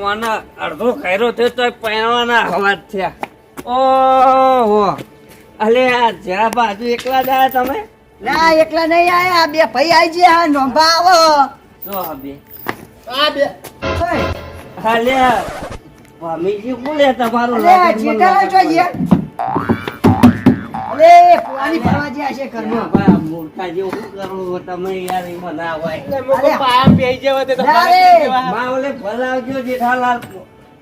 કોના અડધો કર્યો થયો તો પહેરવાના અવાજ થયા. ઓહો. અલે આ જરા બાજુ એકલા જ આયા તમે? ના એકલા નહીં આયા. બે ભાઈ આવી ગયા. હા નોંધા આવો. જો બે. આ બે અલે સ્વામીજી બોલે તમારું લાગે મને અલે પુરાણી ફરવા જ્યાં છે ઘરમાં. મૂર્ખા જેવું શું કરવું? તમે યાર એમાં ના હોય. ભલાવજો જેઠાલાલ.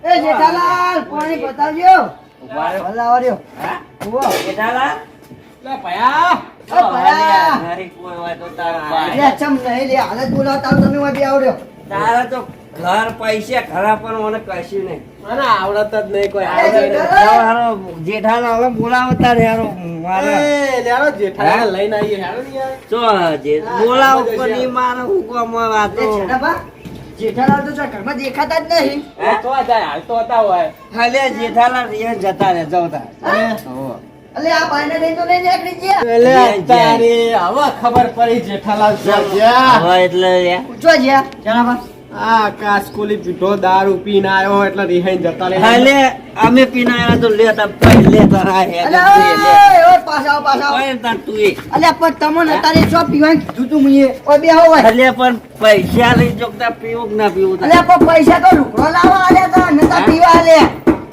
એ જેઠાલાલ પાણી બતાવજો. ભલાવો રહ્યો હા? જેઠાલાલ? ઓ ભયા. અરે, નહીં કોઈ હોય તો તારા ભાઈ. અલે ચમ નહીં લે. હાલત બોલાવતા હોય તમે ઓય બે આવો રહ્યો તારા તો ઘર પૈસા ખરા પણ મને કશું નહીં. મને આવડત જ નહીં કોઈ. આવડત જેઠાલાલ. હવે બોલાવતા રે યારો મારે. યારો જેઠાલાલ લઈને આવીએ. ચો જે બોલાવ પણ નહીં મારે હુકમ આ અલે તો જેઠાલાલ તો ઘરમાં દેખાતા જ નહીં. તો જાય, હાલ તો હતા હોય. ખાલી જેઠાલાલ રિયા જતા રે જવતા અલે આ બાયને લઈને તો નહીં નીકળી ગયા. એટલે અત્યારે હવે ખબર પડી જેઠાલાલ જ્યાં એટલે. પૂછવા જ્યાં. આ કાસકોલી પીધો દારૂ પીને આવ્યો એટલે રિહાઈને જતા રહ્યા. ખાલી અમે પીને આવ્યા તો લેતા પૈ લેતા રા હે અલે લે ઓય, ઓય, પાછા પાછા ઓય તાર તું એ. અલે પણ તમને અત્યારે શું પીવાનું કીધું તું મુએ ઓય બે હોય ખાલી પણ પૈસા લઈ જોકતા પીવું કે ના પીવું અલે પણ પૈસા તો લુકડો લાવવા આલ્યા તા નતા પીવા લે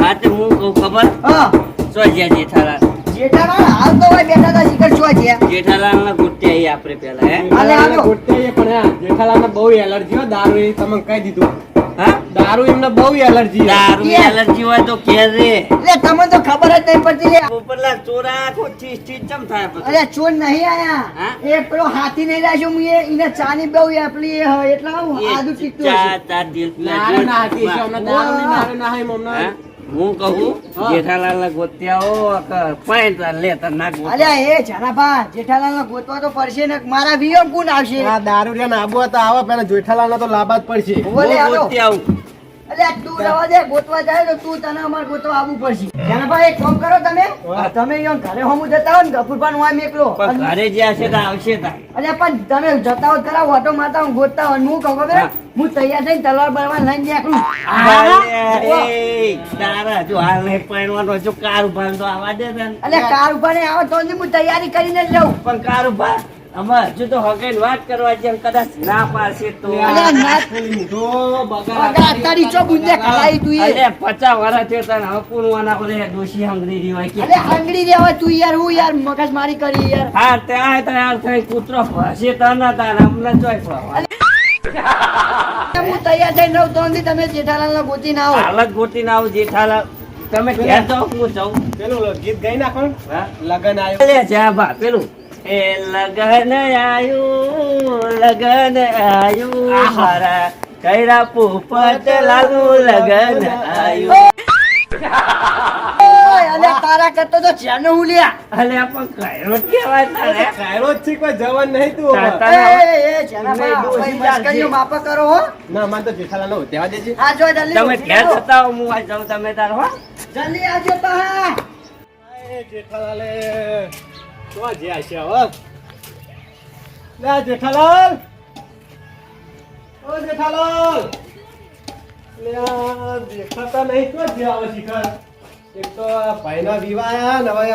હા તે હું કહું ખબર? હા. સો જ્યાં જેઠાલાલ. જેઠાલાલ હાલ તો હોય બેઠા તા શિખર શું છે? જેઠાલાલ ના ગુટ્ટે આઈ આપણે પેલા હે? અલે હાલો. ગોઠતે એ જેઠાલાલને બહુ એલર્જી હોય દારૂ એ તમને કહી દીધું. હા? દારૂ એમને બહુ એલર્જી દારૂ એલર્જી હોય તો કે રે. એટલે તમને તો ખબર જ નહીં પડતી લે. ઉપરલા ચોરા આખો ચીજ ચીસ ચમ થાય પછી? અરે ચોર નહીં આયા. એ પેલો હાથી નહીં રાખ્યો મુએ એને ચાની બહુ એપલી એ હ, એટલે હું આદુ ચીકતું ચા ચા દિલ ના ના હતી છે, અમને દારૂ ની નારે ના હાય, અમને હા? કહું જેઠાલાલ ના ગોત્યા પાંચ તાર લે તાર ના ગોત ના એ જનાભા જેઠાલાલ ગોતવા તો પડશે ને મારા વિયમ કુન આવશે? આ દારૂ રે આબુ હતા આવો પેલા જેઠાલાલ તો લાભ જ પડશે. બોલે ગોત્યા આવું અલ્યા તું રવા દે ગોતવા જાય તો તું તને અમાર ગોતવા આવવું પડશે. એક કામ કરો તમે. તમે યો ઘરે હોમું જતા હો ને ગફુરભાન હું આમ એકલો. ઘરે જ્યાં છે તો આવશે અલ્યા પણ તમે જતા હો ખરા ઓટો મારતા હો ગોતતા હોય હું કહું ખબર? હું. તૈયાર થઈને તલવાર બળવા લઈને નીકળું. તારા જો હાલ નહીં પરણવાનો જો કાર ઊભા તો આવા દે. અલ્યા કાર ઊભા ને આવે તો હું તૈયારી કરીને જ જાઉં પણ કાર ઊભા. આમાં હજુ તો હગાઈને વાત કરવા કદાચ ના પાડશે તો. ના. ચો બુંદે ખલાઈ તું વર્ષ થયો તને હંગરી હોય કે. રે તું યાર હું યાર મગજ મારી કરી યાર. હા થઈ કૂતરો ફસે તને તાર હમણાં ચોય ફરવા. હું તૈયાર તો સુધી તમે જેઠાલાલ ગોતી ના આવો. હાલત ગોતી ના આવું જેઠાલાલ. તમે ક્યાં જાઓ હું જાઉં. પેલું ગીત ગાઈ નાખો લગન આવ્યો. પેલું એ લગન આયું લગન આયું મારા કૈરા પોપટ લાલુ લગન આયું. અલે તારા કરતો તો જેનો હું અલે પણ કાયરો જ કહેવાય તારે. કાયરો જ છે, કોઈ જવાન નહીં તું. એ, જેના ભાઈ મસ્કરીઓ કરો હો. ના મને તો જેઠાલા નો દેવા દેજે. આ જો જલ્દી તમે ઘેર જતા હો હું આ જાઉં તમે તાર હો. જલ્દી આવજો તો હા એ જેઠાલાલે. જેઠાલાલ. ઓ દેખાતા નહીં તો જે આવે શિખર? એક તો ભાઈના વિવાહ ને હવે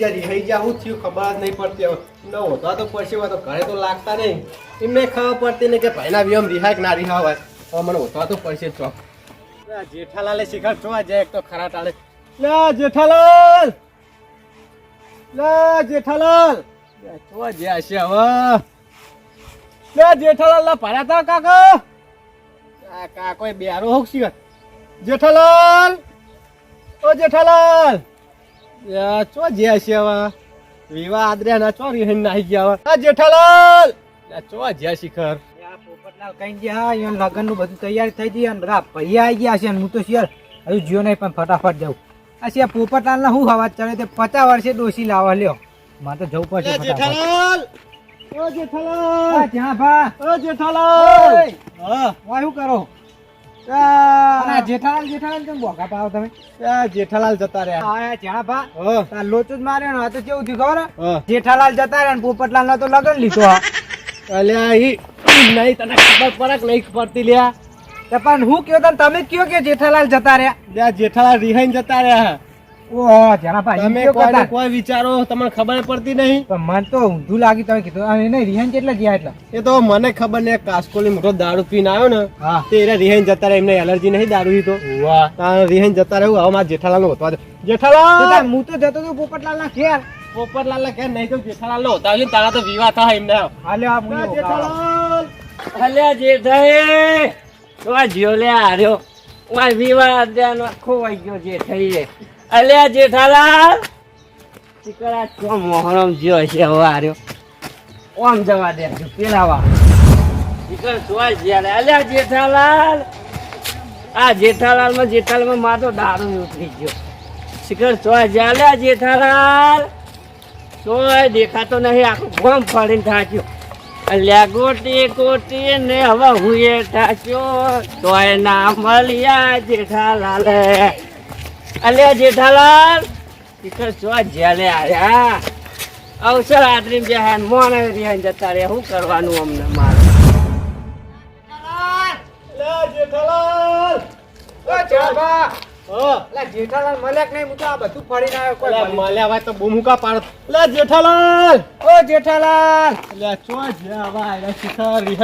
ગયા, રિહાઈ ગયા, હું થયું ખબર નહીં પડતી ન હોતા તો પડશે ઘરે તો લાગતા નહીં. એમને ખબર પડતી નહીં ભાઈના વિવાહ રિહાય કે હોય. હવે મને હોતા તો પડશે ચોક જેઠાલાલે શિખર જોવા જાય એક તો ખરા ટાળે. લે જેઠાલાલ. લે જેઠાલાલ. લે જોવા જે હશે હવે. લે જેઠાલાલ લા પાડ્યા તા કાકા? કાકો બેરો હોક શિખર જેઠાલાલ. ઓ જેઠાલાલ. ચો જે હશે હવે. વિવાહ આદર્યા ના ચો રીહન નાહી ગયા હવે. જેઠાલાલ. ચો જે શિખર. પોપટલાલ કઈ ગયા લગનનું બધું તૈયારી થઈ ગઈ અને બધા ભૈયા આવી ગયા છે હું તો શિયાર હજુ જીઓ નહીં પણ ફટાફટ જાઉં. આ પોપટલાલ ના શું હવા ચડે તે પચાસ વર્ષે ડોસી લાવવા લ્યો. મારે તો જવું પડશે જેઠાલાલ! ઓ જેઠાલાલ! જ્યાં ભા. ઓ જેઠાલાલ! હા. વાહ શું કરો? જેઠાલાલ જેઠાલાલ કેમ બોકા પાવ તમે? જેઠાલાલ જતા રહ્યા. હા જ્યાં ભા. લોચો જ માર્યો ને તો કેવું થયું ખબર? જેઠાલાલ જતા રહ્યા ને પોપટલાલ નો તો લગન લીધો અલ્યા ઈ નહીં તને ખબર પડે નહીં પડતી લ્યા. પણ હું કયો તને તમે કયો કે જેઠાલાલ જતા રહ્યા? બે જેઠાલાલ રિહાઈન જતા રહ્યા. ઓહો જરા ભાઈ તમે કોઈ કોઈ વિચારો તમને ખબર પડતી નહીં. પણ મને તો ઊંધું લાગી તમે કીધું અને નહીં રિહાઈન કેટલા ગયા એટલા? એ તો મને ખબર ને કાસ્કોલી મોટો દારૂ પીને આવ્યો ને તે એને રિહાઈન જતા રહે એમને એલર્જી નહીં દારૂ તો વાહ. તારે રિહાઈને જતા રહ્યું હવે મારા જેઠાલાલ! નો તો જેઠાલાલ હું તો જતો હતો પોપટલાલ ના ઘેર. પોપટલાલ ના ખેર નહીં તો જેઠાલાલ નો હોતા તારા તો વિવાહ થાય એમને. હાલે આ જેઠાલાલ! હાલે જેઠાએ તો આ જ્યો લે હાર્યો વિવાહ અદ્યાનો ખોવાઈ ગયો જેઠાઈએ અલ્યા જેઠાલાલ. શીકરા ચો મોહરમ જ્યો છે, હવે હાર્યો ઓમ જવા દે પેલા વા શીકર જોવા જ્યાં અલ્યા જેઠાલાલ. આ જેઠાલાલમાં જેઠાલાલમાં મારો દારૂ ઉતરી ગયો. શિખર ચોય જ્યાં? જેઠાલાલ. તોય દેખાતો નહીં, આખું ગોમ ફાડીને થાક્યો. અલ્યા ગોટી ગોટી ને હવે હુએ થાક્યો તોય ના મળ્યા જેઠાલાલ. અલ્યા જેઠાલાલ ટીકર છો જેલે આયા અવસર આદરી જ્યાં મોને રહ્યા જતા રહ્યા. શું કરવાનું અમને મારે? જેઠાલાલ જેઠાલાલ હા જેઠાલાલ મળ્યા કે નહીં હું તો આ બધું ફરીને આવ્યો કોઈ લે મળ્યું. તો બૂમકા પાડ. લે જેઠાલાલ! ઓ જેઠાલાલ! લે ચો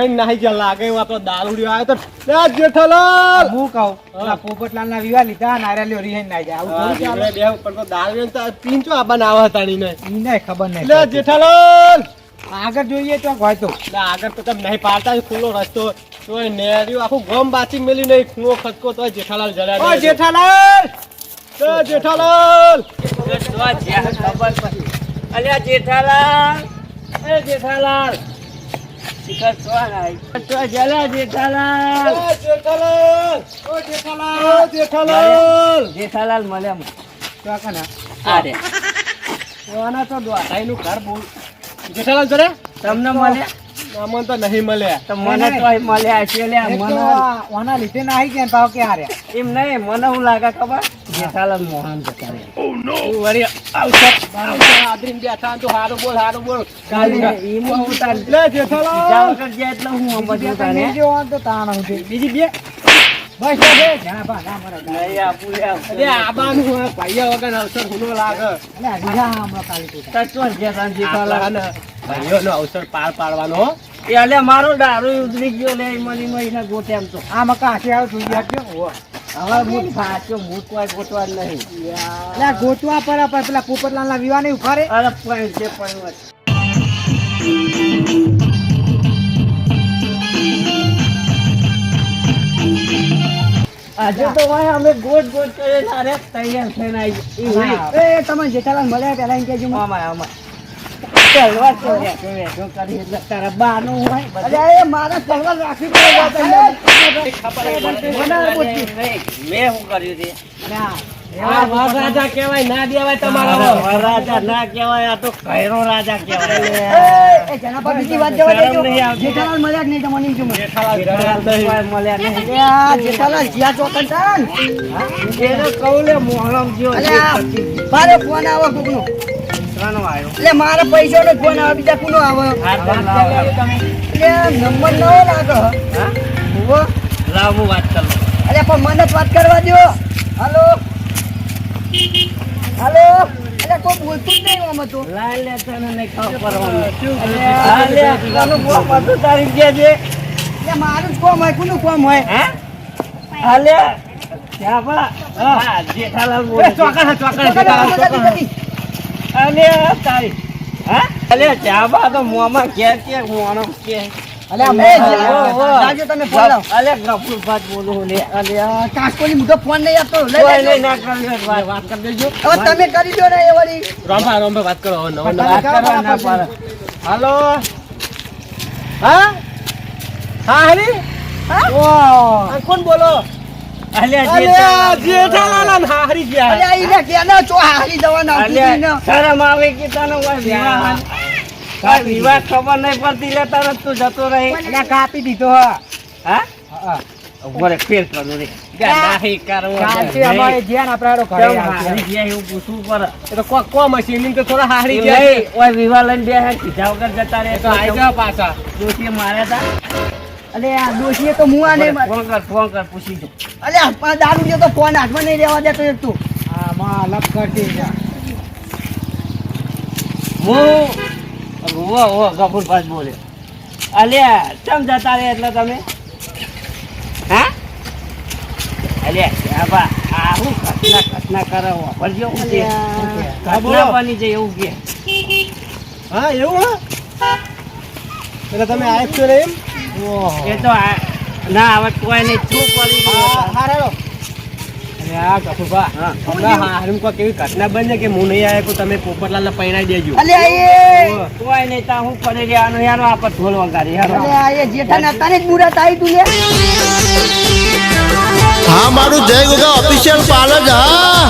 નાહી ગયા લાગે એવો આપણો દારૂડિયો આવ્યો તો. લે જેઠાલાલ! હું કહું પેલા પોપટલાલ ના વિવાહ લીધા નારિયેળ રિહાઈ ના જાય. આવું થોડું? બે ઉપર તો દારૂડિયો તો પીંચો આબાને આવે હતાની ને ઈ ખબર નહીં લે જેઠાલાલ! આગળ જોઈએ તો હોય તો. આગળ તો તમે નહીં પાડતા જ ખુલ્લો રસ્તો તોય નેર્યું આખું ગમ બાચી મેલી નહીં. ખૂણો ખતકો તોય જેઠાલાલ જરા ઓ જેઠાલાલ! તો જેઠાલાલ! તો જ્યાં ખબર પડી? અલ્યા જેઠાલાલ! એ જેઠાલાલ! શિખર તો આય? તો જલા જેઠાલાલ! જેઠાલાલ! ઓ જેઠાલાલ! જેઠાલાલ! જેઠાલાલ મળે તો આ કના? તો દ્વારકાઈનું ઘર બોલ જેઠાલાલ જરા? તમને મળે? અમન તો નહીં મળ્યા તો મને તો મળ્યા છે લે મને. ઓના લીધે ના આવી ગયા ને કે હાર્યા. એમ નહીં મને હું લાગે ખબર? જેઠાલાલ મોહન જતા રહે તું વળી આવશે. આદરીને બેઠા તો હારો બોલ હારો બોલ. એમાં હું તાર લે જેઠાલાલ. જાવ કર જાય એટલે હું બીજા તારે. જો તો તાણ હું છે. બીજી બે? બસ એ જણા ભા, ના મરે. નહીં આપું લે. અરે આબાનું હે, ભાઈઓ વગર અવસર હુનો લાગે. અલે બીજા હમણાં કાલે. તો જેઠાલાલ જેઠાલાલ. જેઠાલાલ ભાઈઓનો અવસર પાર પાડવાનો હો. મારો દારૂ ઉતરી ગયો લે મને મહિના ગોતે એમ તો. આ મકા હાથે આવો જોઈ આપજો. હવે હું સાચો હું કોઈ ગોતવા નહીં. અલે આ પર પર પેલા પોપટલાલના વિવાહ નહીં ઊભા અરે પણ છે પણ આજે તો ભાઈ અમે ગોટ ગોટ કરીને અરે તૈયાર થઈને આવી એ તમે જેઠાલાલ મળ્યા પેલા એમ કહેજો. આમાં ચાલવા તો લે, તો લે, તો કરી એટલે તારા બાનું હોય બધું. એ મારા સવાલ રાખવી પડે વાત અહીંયા. મને પૂછ્યું. મેં શું કર્યું તે ના. આ વર રાજા કહેવાય ના દેવાય તમારા રાજા ના કહેવાય આ તો કૈરો રાજા કહેવાય એ, એ જનાબા બીજી વાત જવા દેજો. શરમ નહીં આવતી. જેઠાલાલ મળ્યા નહીં તમને એમ કહો જેઠાલાલ મળ્યા નહીં જેઠાલાલ જ્યાં ચોકન હતા એને કહું લે મોહરમ જ્યો મારો ફોન આવે કોકનો. એટલે મારા પૈસાનો ફોન આવે બીજા કોનો આવે. એટલે નંબર નવો લાગે હા? લાવ હું વાત કરું. અરે પણ મને જ વાત કરવા દો હલો. હલો. અલ્યા કોઈ બોલતું જ નહીં આમાં તો. લાય લે તને નહીં ખબર પડવાનું. હા, લે, તને તારી જે છે. એટલે મારું જ કોમ હોય કોનું કોમ હોય? હે? હાલે ત્યાં બા. જેઠાલાલ બોલે છે. ચોકડ ચોકડ. અલે, તારી. હા? અલે, ચાબા તો મોમાં કે કે મોણો કે. અલે. જાજો તમે ફોન અલે ગફુર ભાત બોલો લે. અલે, અલ્યા, કાસકોલી મોટો ફોન નહીં આપતો લે લે. ના કર વાત કરી દેજો. હવે તમે કરી દો ને એ વળી રોંભા રોંભા વાત કરો હવે નવો નવો વાત કરો ના પર હાલો હા હા હરી હા કોણ બોલો અલ્યા જેઠાલાલ. હરી ગયા. અલ્યા, ઈને ક્યાંના ચો હારી જવાના અલે, કીધીને. શરમ આવે કે તને વિવાહ કોઈ વિવાહ ખબર નહીં પડતી લે તરત તું જતો રહી. અલ્યા કાપી દીધો હા. હા? હા. ઊભો રે ફેર કરો રે. ગાહી કરો કાલથી અમારે જ્યાં ને આપણે હારો ઘરે આવશે. એવું પૂછવું પડે. એ તો કોક કોમ હશે એમની તો થોડા હારી ગયા. ઓય વિવાહ લઈને બે હે કીધા વગર જતા રહે. તો આઈ જાવ પાછા. જોશી માર્યા તા? અલે આ ડોશીએ તો મું આને ફોન કર ફોન કર પૂછી જો અલે આ દારૂ જો તો ફોન હાથમાં નહીં લેવા દેતો એક તું. આમાં અલગ કરતી જા હું ઓ ઓ ગફુર પાસ બોલે. અલ્યા ચમ જતા રે એટલે તમે? હા? અલ્યા શાબા આ હું કટના કટના કરે વાપરજો હું છે. કટના બની જાય એવું કે. હા એવું હા? એટલે તમે આ છો એમ? એ તો આ- ના હવે કોઈ નહીં શું પડી ગયું હા રાડો અરે આ કસુભા હા. હમણાં હારું કોક એવી ઘટના બને કે હું નહીં આવ્યો તમે પોપટલાલને પૈણાઈ દેજો. અલે આ એ. કોઈ નહીં તા હું ફરી રહ્યા યાર આપણે ઢોલ વગાડી યાર આ એ જેઠાને અત્યારે જ મુરત આવી તું લે. હા મારું જય ગોગા ઓફિશિયલ પાર્લર હા.